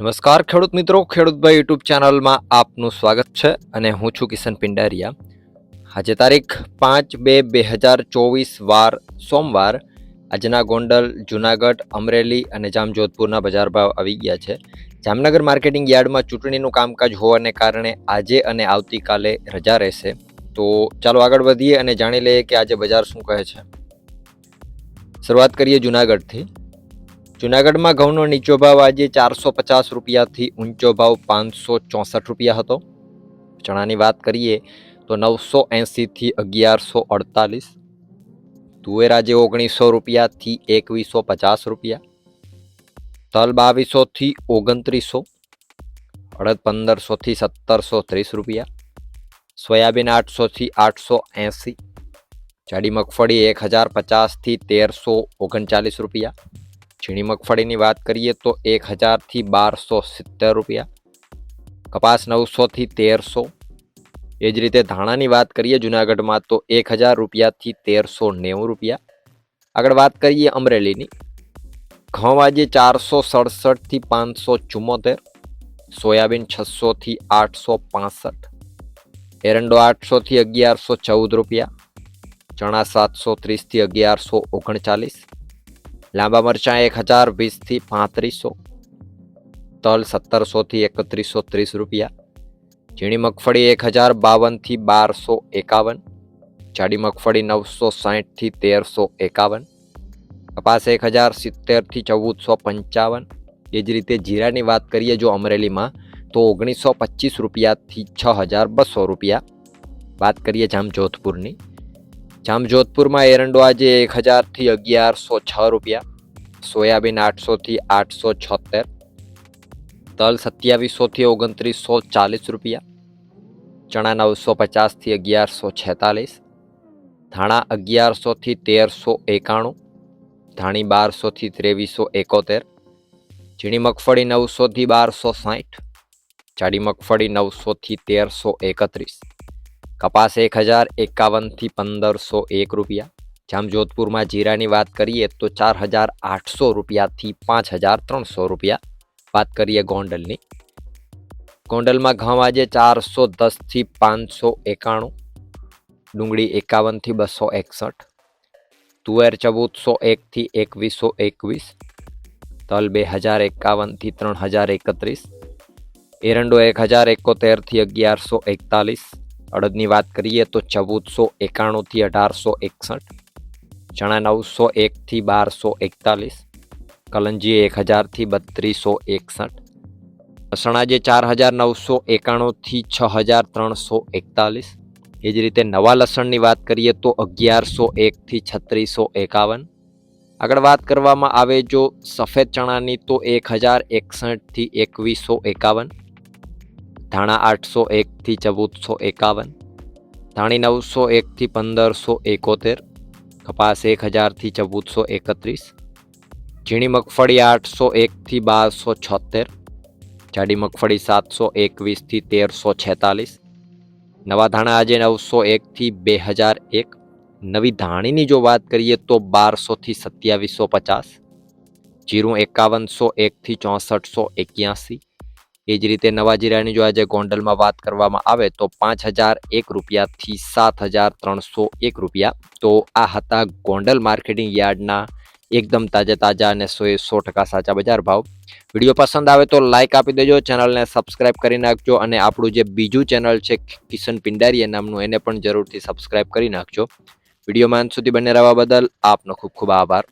નમસ્કાર ખેડૂત મિત્રો ખેડૂતભાઈ યુટ્યુબ ચેનલમાં આપનું સ્વાગત છે અને હું છું કિશન પિંડારિયા. આજે તારીખ પાંચ બે બે હજાર ચોવીસ વાર સોમવાર આજના ગોંડલ, જુનાગઢ, અમરેલી અને જામજોધપુરના બજાર ભાવ આવી ગયા છે. જામનગર માર્કેટિંગ યાર્ડમાં ચૂંટણીનું કામકાજ હોવાને કારણે આજે અને આવતીકાલે રજા રહેશે. તો ચાલો આગળ વધીએ અને જાણી લઈએ કે આજે બજાર શું કહે છે. શરૂઆત કરીએ જુનાગઢથી. જુનાગઢમાં ઘઉંનો નીચો ભાવ આજે ચારસો પચાસ રૂપિયાથી ઊંચો ભાવ પાંચસો ચોસઠ રૂપિયા હતો. ચણાની વાત કરીએ તો નવસો એંસીથી અગિયારસો અડતાલીસ. તુવેર આજે ઓગણીસો રૂપિયાથી એકવીસો પચાસ રૂપિયા. તલ બાવીસોથી ઓગણત્રીસો. અડદ પંદરસોથી સત્તરસો ત્રીસ રૂપિયા. સોયાબીન આઠસોથી આઠસો એંસી જાડી મગફળી એક હજાર પચાસથી તેરસો ઓગણચાલીસ રૂપિયા. ઝીણી મગફળીની વાત કરીએ તો એક હજારથી બારસો સિત્તેર રૂપિયા કપાસ નવસોથી તેરસો એ જ રીતે ધાણાની વાત કરીએ જુનાગઢમાં તો એક હજાર રૂપિયાથી તેરસો નેવું રૂપિયા આગળ વાત કરીએ અમરેલીની ઘઉં આજે ચારસો સડસઠથી પાંચસો ચુમ્મોતેર સોયાબીન છસોથી આઠસો પાસઠ એરંડો આઠસોથી અગિયારસો ચૌદ રૂપિયા ચણા સાતસો ત્રીસથી અગિયારસો ઓગણચાલીસ લાંબા મરચાં એક હજાર વીસથી પાંત્રીસો તલ સત્તરસોથી એકત્રીસો ત્રીસ રૂપિયા ઝીણી મગફળી એક હજાર બાવનથી બારસો એકાવન જાડી મગફળી નવસો સાહીઠથી તેરસો એકાવન કપાસ એક હજાર સિત્તેરથી ચૌદસો પંચાવન એ જ રીતે જીરાની વાત કરીએ જો અમરેલીમાં તો ઓગણીસો પચીસ રૂપિયાથી છ હજાર બસો રૂપિયા વાત કરીએ જામજોધપુરની જામજોધપુરમાં એરંડો આજે એક હજારથી અગિયારસો છ રૂપિયા, સોયાબીન આઠસોથી આઠસો છોતેર, તલ સત્યાવીસોથી ઓગણત્રીસો ચાલીસ રૂપિયા, ચણા નવસો પચાસથી અગિયારસો છેતાલીસ, ધાણા અગિયારસોથી તેરસો એકાણું, ધાણી બારસોથી ત્રેવીસો એકોતેર, ઝીણી મગફળી નવસોથી બારસો સાઠ, જાડી મગફળી નવસોથી તેરસો એકત્રીસ. કપાસ એક હજાર એકાવનથી પંદરસો એક રૂપિયા જામજોધપુરમાં જીરાની વાત કરીએ તો ચાર હજાર આઠસો રૂપિયાથી પાંચ હજાર ત્રણસો રૂપિયા વાત કરીએ ગોંડલની ગોંડલમાં ઘઉં આજે ચારસો દસથી પાંચસો એકાણું ડુંગળી એકાવનથી બસો એકસઠ તુવેર ચૌદસો એકથી એકવીસો એકવીસ તલ બે હજાર એકાવનથી ત્રણ હજાર એકત્રીસ એરંડો એક હજાર એકોતેરથી અગિયારસો એકતાલીસ અડદની વાત કરીએ તો ચૌદસો એકાણુંથી અઢારસો એકસઠ, ચણા નવસો એકથી બારસો એકતાલીસ કલંજી એક હજારથી બત્રીસો એકસઠ અસણાજે ચાર હજાર નવસો એકાણુંથી છ હજાર ત્રણસો એકતાલીસ. એ જ રીતે નવા લસણની વાત કરીએ તો અગિયારસો એકથી છત્રીસો એકાવન. આગળ વાત કરવામાં આવે જો સફેદ ચણાની તો એક હજાર એકસઠથી એકવીસો એકાવન. ધાણા આઠસો એકથી ચૌદસો એકાવન ધાણી નવસો એકથી પંદરસો એકોતેર કપાસ એક હજારથી ચૌદસો એકત્રીસ ઝીણી મગફળી આઠસો એકથી બારસો છોતેર જાડી મગફળી સાતસો એકવીસથી તેરસો છેતાલીસ નવા ધાણા આજે નવસો એકથી બે હજાર એક નવી ધાણીની જો વાત કરીએ તો બારસોથી સત્યાવીસો પચાસ જીરું એકાવનસો એકથી ચોસઠસો એક્યાસી એ જ રીતે નવા જીરાની જો આજે ગોંડલમાં વાત કરવામાં આવે તો પાંચ હજાર એક રૂપિયાથી સાત હજાર ત્રણસો એક રૂપિયા. તો આ હતા ગોંડલ માર્કેટિંગ યાર્ડના એકદમ તાજા તાજા અને સો એ સો ટકા સાચા બજાર ભાવ. વીડિયો પસંદ આવે તો લાઇક આપી દેજો, ચેનલને સબસ્ક્રાઇબ કરી નાખજો અને આપણું જે બીજું ચેનલ છે કિશન પિંડારીયા નામનું એને પણ જરૂરથી સબસ્ક્રાઇબ કરી નાખજો. વિડીયોમાં અંત સુધી બને રહેવા બદલ આપનો ખૂબ ખૂબ આભાર.